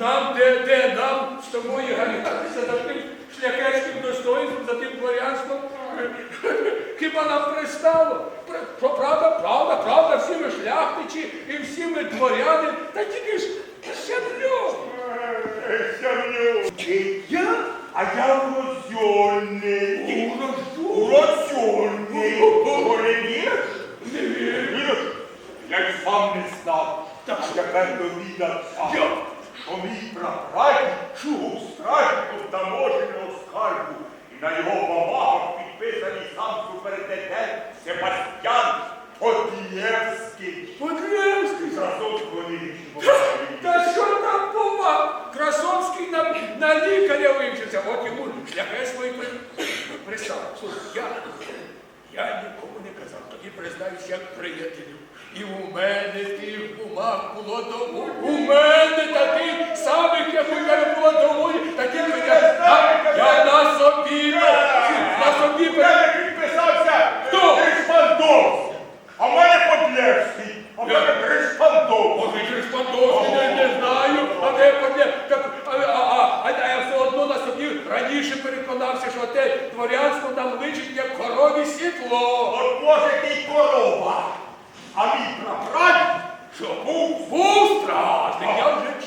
Нам де, де нам з тобою ганятися за тим шляхетським достоинством, за тим дворянством. Хіба нам пристало? При- правда, правда, правда, всі ми шляхтичі і всі ми дворяни, та тільки ж щеплю. Е, І я? А я. Урожденний. Бо не віриш? Не вірю. Я й сам не знав. Так. А тепер довідався. Що мій прапрадід був стражником таможеного скарбу. І на його бумагах підписаний сам суперінтендент Себастьян Подієвський. Подревський. Зразок вони Та що там бува? Красовський на, на лікаря вивчився, от йому шляхет свій при... пристав. Слухай, я, я нікому не казав, тоді признаюсь як приятелю. І у мене бумаг було доволі. У мене таких самих, як у тебе було доволі, таких я, я, я на собі, на собі Я підписався Хто? Гришпандовський. А в мене Подлєвський. А в мене Гришпандовський. Може, через Пандовський не, знаю, а де. Так, а, а, а, а я все одно на собі раніше переконався, що те дворянство нам личить як корові сідло. От може ти корова. А мій прапрадід, що був Був я вже